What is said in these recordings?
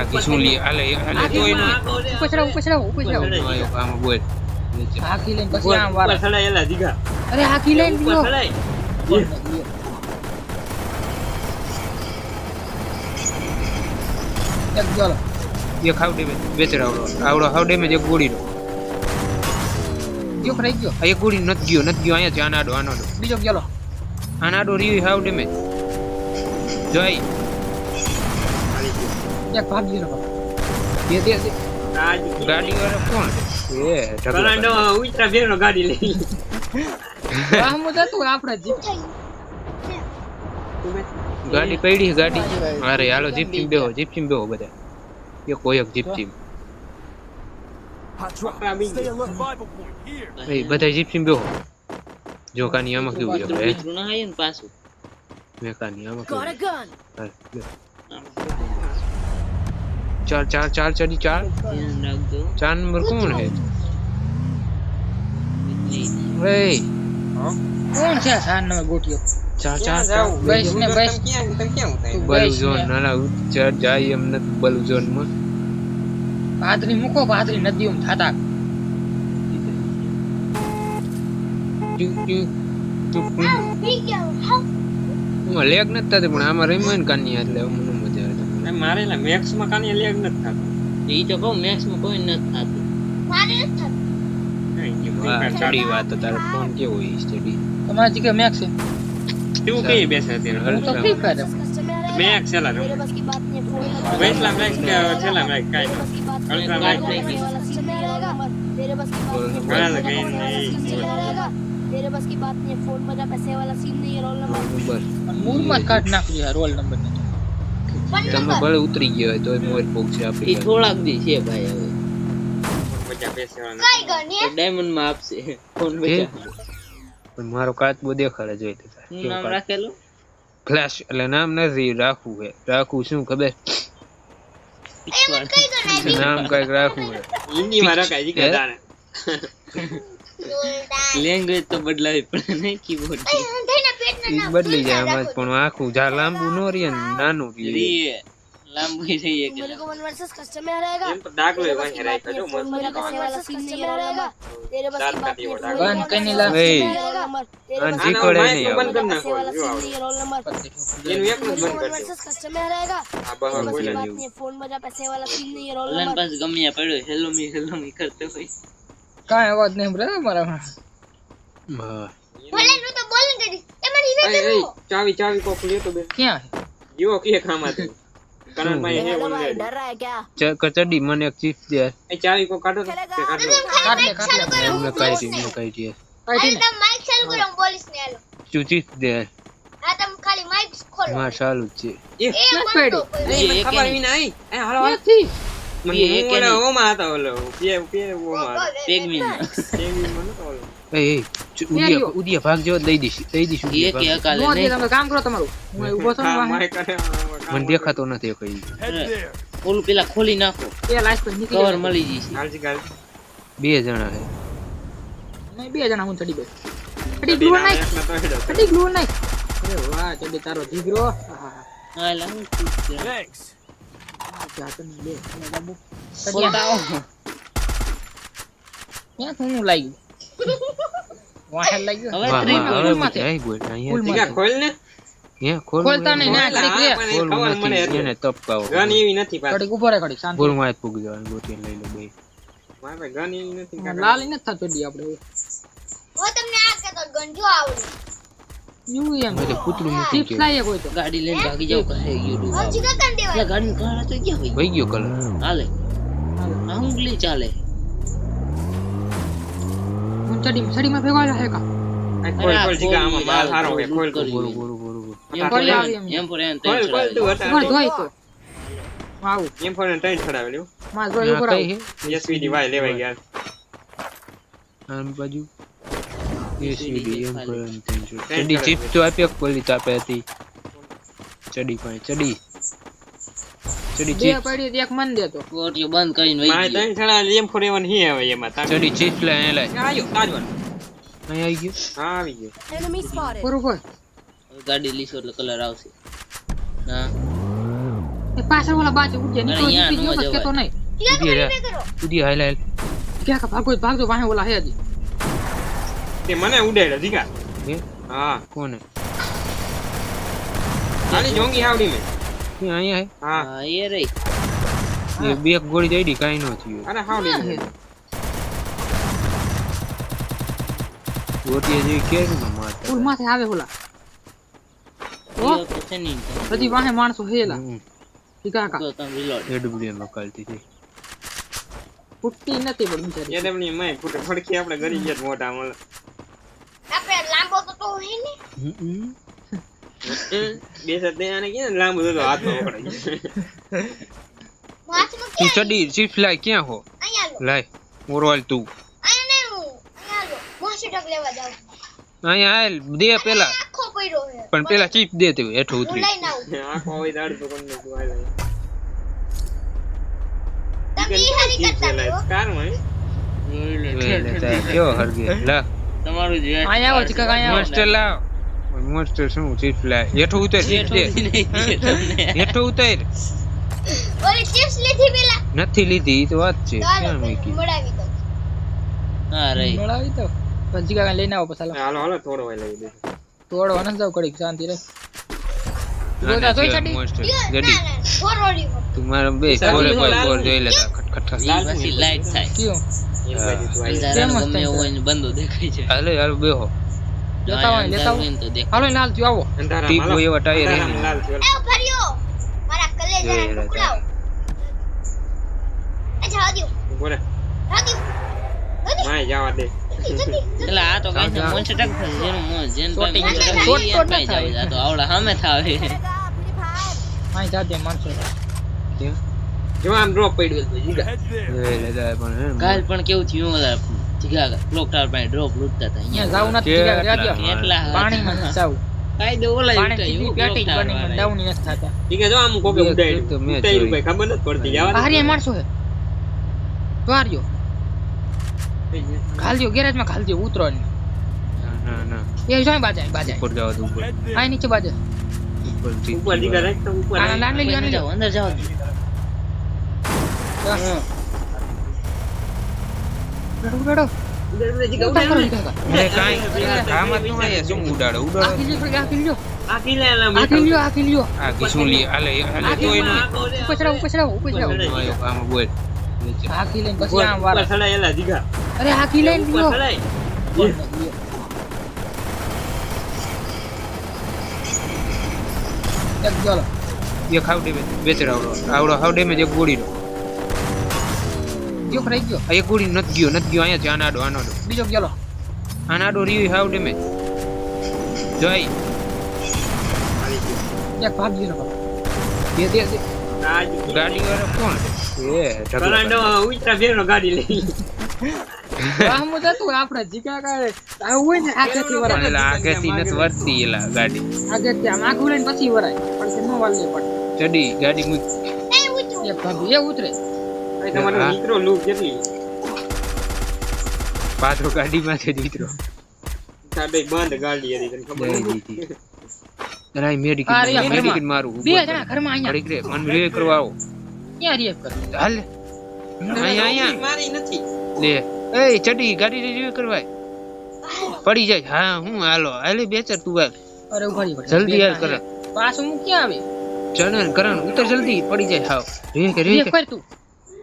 આ કિસુલી આલે આલે તો એનો ઉપર ચડાવ ઉપર ચડાવ ઉપર ચડાવ આમ બોલ હાકી લઈને પછી આમ વાળા દીઘા અરે હાકી લઈને બીજો એક ચાલો એક હાવ ડેમેજ બેચર આવડો આવડો હાવ ડેમેજ એક ગોળીનો ગયો રહી ગયો આ એક ગોળી નથી ગયો નથી ગયો અહીંયા છે આનાડો આનાડો બીજો ગયો આનાડો રીવી હાવ ડેમેજ જોઈ એક ભાગ ગયો દે દે દે ગાડી વાળો કોણ? એ ગાડી લઈ આમ જતું આપણે જીપ. ગાડી પડી ગાડી. અરે હાલો જીપ ચીમ બેહો જીપ ચીમ બેહો બધા. એક કોઈ એક જીપ ચીમ એ બધા જીપ ચીમ બેહો. જો કાની આમાં કેવું છે ભાઈ મેં કાની આમાં કેવું છે? चार चार चार चार चार नंबर कौन है નંબર કોણ હે? એ કોણ છે સાન નંબર ગોઠિયો ચાર ચાર ચાર. બસ ને બસ. બલુ ઝોન નાના ચાર જાય એમ નથી બલુ ઝોનમાં પાદરી મૂકો પાદરી નદીઓ થાતા. ટ્યુ ટ્યુ ટ્યુ હું લેગ નથી થતી પણ આમાં રમ્યો ને કાની એટલે મને મજા આવે મારે મેક્સ માં કાની લેગ નથી વાહ, ચડી વાત તો તારો ફોન કેવો હોય સ્ટડી તમારી જગ્યાએ મેક છે તું કઈ બેસે અત્યારે હું તો ફ્રી ફાયર મેક છેલ્લા રમ વેટલા મેક કે છેલ્લા મેક કાઈ અલ્ટ્રા મેક ઘણા લગે तेरे बस की बात नहीं है फोन बजा पैसे वाला सीन नहीं है रोल नंबर બસ મૂળમાં જ કાઢ નાખજો આ રોલ નંબર તમે ભલે ઉતરી ગયો હોય તોય મોર પોક છે આપણી એ થોડાક દી છે ભાઈ હવે. બેસવાના. ડાયમંડમાં આપશે. ફોન? બચા પણ મારો કાચબો દેખાડે જોઈ તો નામ રાખેલું? ફ્લેશ એટલે નામ નથી રાખવું હે. રાખવું શું ખબર? નામ કંઈક રાખવું હે. હિન્દી માં રખાય છે કદાને લેંગ્વેજ તો બદલાવી પડે ને કીબોર્ડ ઈ બદલી જાય આમાં જ પણ આખું જા લાંબુ નો રહે ને નાનું રહે રીએ લાંબુ રહીએ કે मेरे को वन वर्सेस कस्टमर रहेगा એમ તો દાખલો એ વાંહે રાખ્યો જો फोन મસ્ત बजा पैसे वाला सीन नहीं है रोल नंबर तेरे बस दाल की बात काटी नहीं वो है दाल। ગન કઈ લા એ रहेगा नंबर तेरे આને बस શીખવાડે આનો નહીં માઇક બંધ આવું. કરી નાખો पैसे वाला જો सीन આવું. नहीं है रोल नंबर એનું એકલું જ वन બંધ કરી वर्सेस कस्टमर रहेगा આ બહાર बस की બોલે बात नहीं है फोन बजा पैसे वाला सीन नहीं है रोल ઓનલાઈન नंबर પાસ ગમ્યા પડ્યો હેલો મી હેલો મી કરતો હોય કાંઈ અવાજ નહીં બ્રધર મારામાં હા મારી વેતે ચાવી ચાવી કોક લ્યો તો બે ક્યાં જીવો કે ખામાં તું કારણ દે. એ ચાવી કો ચાલુ છે. મને દેખાતો નથી કઈ ઓલું પેલા ખોલી નાખો કવર જાય. મળી જશે બે જણા બે જણા હું ચડી ગયો ચડી ગ્લુ નાખ ચડી ગ્લુ અરે વાહ ચડી તારો જીગરો. હા હું લાલ નથી આપડે હું તમને આ કહેતો ગંજો આવડે યુ એમ મેં. તો મૂકી ગયું લાવીએ કોઈ તો. ગાડી લઈને ભાગી જાવ કહે યુટ્યુબ હજી તો તને દેવાય. ગાડી કાળા તો ગયા હોય? વહી ગયો કલર. હાલે. આ ચાલે. હું ચડી ભેગો આવ્યો કા આ ખોલ ખોલ આમાં માલ સારો છે ખોલ ખોલ બોરું બોરું બોરું બોરું એમ પર એમ. એમ પર એમ ખોલ ખોલ તું ઉભર હતા. ધોઈ તો આવું એમ ફોન ટ્રેન ચડાવેલું માં ધોઈ ઉપર આ આવું. કઈ વાય લેવાઈ ગયા આમ બાજુ એસીડી એમ પર એમ તેમ છે. ત્રણ. ચડી કલર ચીપ તો આપી કોલી તો આપે હતી ચડી પણ ચડી ચડી બે ચીપ પડી એક મન દેતો કોટીઓ બંધ કરીને વઈ ગયો ત્રણ ચડા લેમ ફોર એવન હી હવે એમાં ચડી ચીપ લે લાય આયો તાજવાન અહીં આવી ગયો હા આવી ગયો એનિમી સ્પોટેડ બરોબર હવે ગાડી લીસો એટલે કલર આવશે હા એ પાછળ ઓલા બાજુ ઉડે નીકળો ગયો બસ કેતો નહીં ઉડી રે કરો ઉડી હાલ હાલ ક્યાં કા ભાગો ભાગજો વાહે ઓલા હે હજી તે મને ઉડાડ્યો હે? હા. કોને? આની જોંગી હાવડી મેં. અહીંયા હા? હા. એ હે એ બે ગોળી જઈડી કાઈ ન થયું. અરે હાવડી મેં ગોટીએ જેવી કેરું ને મારતા. ફૂલ માથે આવે ઓલા. ઓ તો. વાહે માણસો હેલા. ઈ કાકા. તો તમે. AWM વકાલતી હતી. ફૂટતી નથી પણ બિચારી એ તેમની મેં ફૂટે ફડકી આપણે ગરી ગયા મોટા તો હે ને બે આને લાંબુ તું ચડી ચીફ લાય ક્યાં હો? અહીંયા લો. લાય ઓરવાલ તું. અહીંયા નહીં હું અહીંયા લો. મોસી ટક લેવા જાઉં. અહીંયા હાલ દે પેલા. આખો પડ્યો છે. પણ પેલા ચીપ દે તે હેઠો ઉતરી. આંખો હોય દાડ તો કોણ તું હાલ તમે કરતા કયો હરગે લા. તમારું જ અહીંયા આવો ચીકા અહીંયા આવો. લાવ. મોસ્ટર શું ચીફ લાય હેઠો ઉતર ચીફ દે. જેઠું નહીં દે તમને. હેઠો ઉતર. ઓલી ચિપ્સ લીધી પેલા? નથી લીધી તો વાત છે. તો ક્યાં મૂકી? મળાવી દઉં. હા રહી. મળાવી તો. પણ ચીકા કાંઈ લઈને આવો પછી હાલો. હાલો હાલો થોડો હોય લઈ દે તોડવા નથી જાવ કડીક શાંતિ રહે. આને જોતા જોઈ છે ચડી? મોસ્ટર ના ગડી ના ફોરવર્ડી તું મારા બે ફોર. જોઈ લેતા ખટખટ લાઈટ થાય. આવડા સામે થાવે માણસો. જો આમ ડ્રોપ પડ્યો પણ કાલ પણ કેવું થયું ઓલા જીગા ક્લોક ટાવર પાસે ડ્રોપ લૂટતા હતા. અહીંયા જાવ નથી જીગા કેટલા રહ્યા દ્યો. પાણીમાં જાવ. કાયદો ઓલા પાણી લૂંટાય, સીધી એવું પેટી જ બની clock tower પણ વાળાએ. ડાઉન નથી થતા. જીગા જો આમ કોકે બે તો મેં ભાઈ ખબર નથી પડતી જવા ઘાલજો ગેરેજમાં ઘાલજો ઉતરો નહીં. ના ના ના. એ જોઈ બાજા બાજા. ઉપર જવા દો ઉપર. આ નીચે બાજા. ઉપર ઉપર જીગા રાખ તો ઉપર. આના લાડ લઈ અંદર લ્યો જાઓ, અંદર જાઓ. ઉડાડો ઉડાડો. અરે કાંઈ આમાં તું અહીંયા શું ઉડાડો? આ ઉડાડો? કિલ્યો થોડી આ કિલ્યો આ કિલ્લા એલા આ કિલ્યો આ કિલ્યો આ કે શું લી હાલે હાલે તો એનું. ઉપર ચડાવો ઉપર ચડાવો ઉપર ચડાવો આયો આમાં બોલ. નીચે. આ કિલ્લે પછી ઉપર આમ ઉપર વાળા ચડાય એલા જીગા અરે આ કિલ્લે ઉપર લ્યો ચડાય. એક હાવ ડેમેજ બેચડાવડો આવડો. હાવ ડેમેજ એક ગોળીનો ગયો ખરાઈ ગયો. એક ગોળી નથી ગયો નથી ગયો. અહીંયા છે આનાડો આનાડો. બીજો ગયો આનાડો રિયુ હાવ ડેમેજ જોઈ એક ભાગ ગયો દે દે દે. ગાડી. વાળો કોણ? એ કરાંડો ઉતરા ફેરનો ગાડી લઈ આપણે હોય ને આગેથી વરાય. એટલે આગેથી નથી વર્તી એલા ગાડી. આગેથી આમ આગું લઈને પછી વરાય. પણ તે નો વાલે પણ. ચડી ગાડી મૂક. એ ઉતરે. તમારો મિત્રો લૂક કેટલી? પાછો ગાડીમાંથી જ ઉતરો સાડે બંધ ગાડી હતી તને ખબર નથી દીધી. તરાઈ મેડિકલ આ રહ્યા મેડિકલ ઘરમાં. મારું બે જણા ઘરમાં અહીંયા. ઘડીક રે મને રે કરવા આવો. ક્યાં રિએક કર હાલ. અહીંયા અહીંયા. મારી નથી. લે. એ ચડી ગાડી રે કરવાય પડી જાય. હા હું હાલો. હાલે બેચર તું હાલ. અરે જલ્દી હાલ કરે. પાછું હું ક્યાં આવે? ચરણ કરણ ઉતર જલ્દી. પડી જાય. હાવ. રે કે રે કર તું.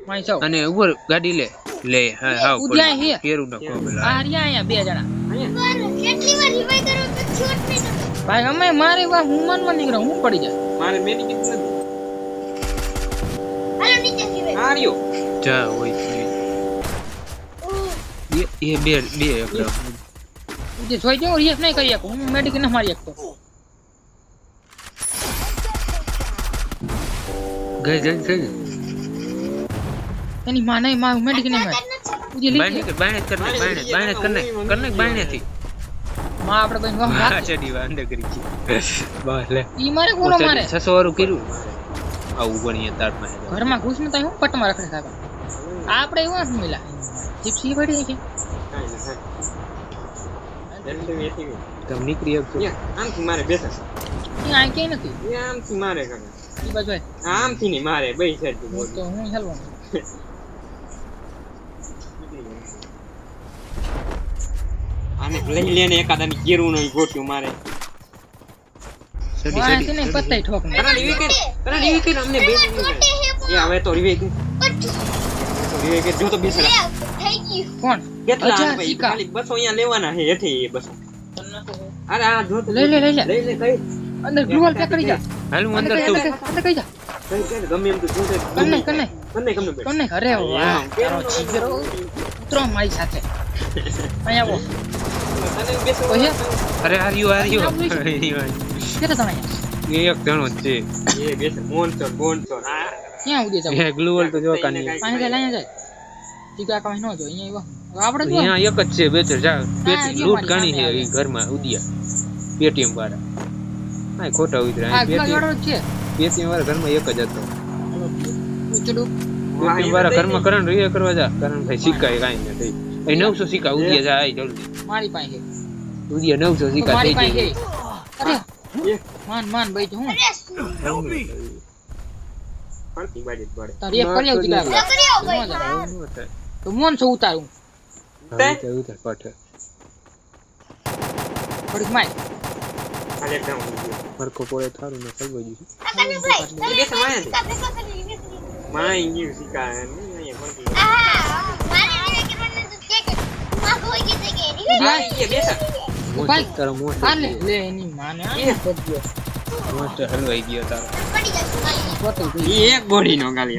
અને ઉપર ગાડી લે. લે હા હા પડી હે. કેરું ના કોબલા આ રહ્યા અહીંયા બે જણા. કેટલી વાર રિવાઈ કરો તો છૂટ નહીં ભાઈ અમે મારે વા હું મનમાં નીકળો હું પડી જાય મારે મેડિકલ નથી. હાલો નીચે રિવાઈ હાર્યો. જા હોય એ બે બે એકલા જે જોઈ જો રિએક્ટ નહીં કરી શકું. હું મેડિક ના મારી શકતો. ગઈ જઈ થઈ એની માં નહીં માં મેડિકલ નહીં મારી ઉજી બાય ને બાય કર ને બાય ને બાય ને કર ને કર ને બાયથી. માં આપણે હા રાખી. ચડી વાંડે કરી છે બસ લે. ઈ મારે કોનો મારે 600 વાળું કર્યું. આવું બની તાર પાસે ઘરમાં ઘૂસ ને હું પટમાં રખડે કાકા આપણે એવા શું મિલા જીપસી પડી છે કાંઈ ના તમે નીકળી આવજો. આમથી મારે બેસે છે. આ કે નથી. આમથી મારે કાકા ઈ બાજુ. આમથી નહીં મારે બે છે હું તો હું હેલવાનું. આને લઈ લે ને એકાદાની કેરું નહીં ગોટ્યું મારે. સડી સડી તને પતાઈ ઠોક ને કરા રિવે કે કરા રિવે કે અમને બે એ હવે તો રિવે કે તો કે જો તો બેસરા. થઈ કોણ? કેટલા ભાઈ? ખાલી બસો અહીંયા લેવાના છે હેઠે એ બસો. અરે આ જો તો લઈ લે, લઈ લે. લઈ લે કઈ. અંદર ગ્લુઅલ પેક કરી જા. હાલ હું અંદર તું અંદર કઈ, જા કઈ કઈ ગમે એમ તો જો તે કર નાખ, કર કને કમને બેઠ. કોણ ને અરે વાહ તારો જીગરો. ઉતરો મારી સાથે. અહીંયા આવો. પછી? અરે આર યુ આવું છે. હાર્યું. કેટલા તમે એ એક જણો જ છે એ બેસે ક્યાં ઉડી એ ગ્લુઅલ તો જો કાની પાણી જાય લાયા જાય જીગા કમાઈ ન જો અહીંયા આવ્યો આપણે જો અહીંયા એક જ છે બે ચાર જા પેટી લૂંટ કાણી છે એ ઘરમાં ઉદિયા પેટીએમ વાળા હા ખોટા ઉતરા આ છે પેટીએમ વાળા ઘરમાં એક જ હતો ઉચડું પેટીએમ વાળા ઘરમાં કરણ રિયા કરવા જા કરણ ભાઈ સિક્કા કાંઈ નથી અહીં નવસો સિક્કા ઉદિયા જાય જલ્દી મારી પાસે ઉદિયા નવસો સિક્કા મારી પાસે અરે માન માન ભાઈ હું ફરતી બાજુ પડે તારી એક કર્યો તો મોન છો ઉતારું ઉતર ઉતર પાઠ થોડીક માય રાઉન્ડ મરકો થારું ને એ બેસે માયા ગયું અહીંયા ફરતી આહા, મારે રિવે કરવાનું તો કે કે માં કોઈ કીધે કે રિવે હા એ બેસા મોસ્ટ તારો મોસ્ટ આ લે લે એની માને આ બધું મોસ્ટ હલવાઈ ગયો તારો પડી જશે પોતે ગઈ એ એક ગોળી નો ગાલી